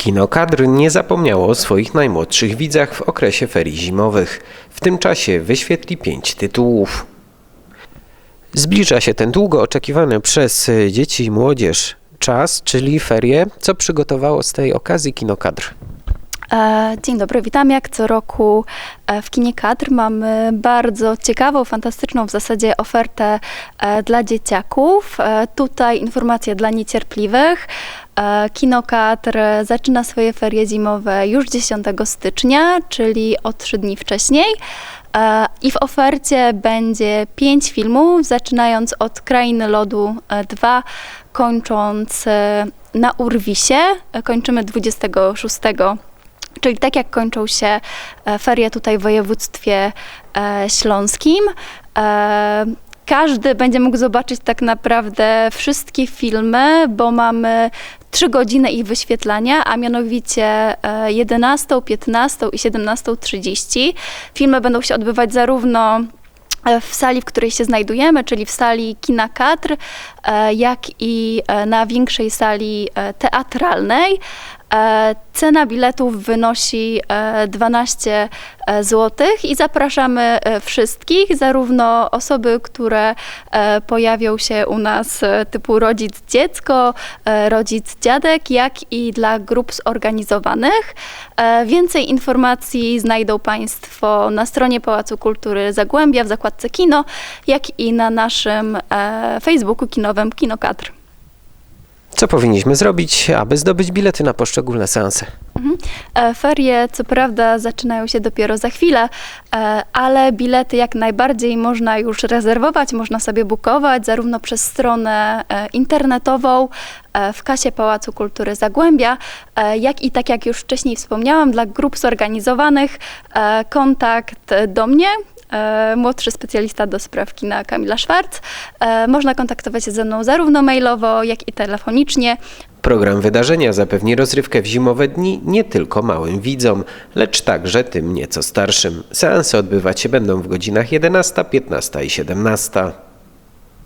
Kinokadr nie zapomniało o swoich najmłodszych widzach w okresie ferii zimowych. W tym czasie wyświetli pięć tytułów. Zbliża się ten długo oczekiwany przez dzieci i młodzież czas, czyli ferie, co przygotowało z tej okazji Kinokadr. Dzień dobry, witam. Jak co roku e, w Kinie Kadr mamy bardzo ciekawą, fantastyczną w zasadzie ofertę e, dla dzieciaków. E, Tutaj informacje dla niecierpliwych. E, Kino Kadr zaczyna swoje ferie zimowe już 10 stycznia, czyli o trzy dni wcześniej. E, I w ofercie będzie pięć filmów, zaczynając od Krainy Lodu 2, kończąc e, na Urwisie. E, Kończymy 26 Czyli tak jak kończą się e, ferie tutaj w województwie e, śląskim, e, każdy będzie mógł zobaczyć tak naprawdę wszystkie filmy, bo mamy 3 godziny ich wyświetlania, a mianowicie e, 11, 15 i 17.30. Filmy będą się odbywać zarówno w sali, w której się znajdujemy, czyli w sali Kina Kadr, e, jak i e, na większej sali e, teatralnej. E, Cena biletów wynosi e, 12 zł i zapraszamy e, wszystkich, zarówno osoby, które e, pojawią się u nas e, typu rodzic dziecko, e, rodzic dziadek, jak i dla grup zorganizowanych. E, Więcej informacji znajdą Państwo na stronie Pałacu Kultury Zagłębia w zakładce Kino, jak i na naszym e, Facebooku kinowym Kinokadr. Co powinniśmy zrobić, aby zdobyć bilety na poszczególne seanse? Mhm. E, Ferie, co prawda, zaczynają się dopiero za chwilę, e, ale bilety jak najbardziej można już rezerwować, można sobie bukować zarówno przez stronę e, internetową w kasie Pałacu Kultury Zagłębia, jak i tak jak już wcześniej wspomniałam, dla grup zorganizowanych kontakt do mnie. Młodszy specjalista do spraw kina Kamila Szwarc. Można kontaktować się ze mną zarówno mailowo, jak i telefonicznie. Program wydarzenia zapewni rozrywkę w zimowe dni nie tylko małym widzom, lecz także tym nieco starszym. Seanse odbywać się będą w godzinach 11, 15 i 17.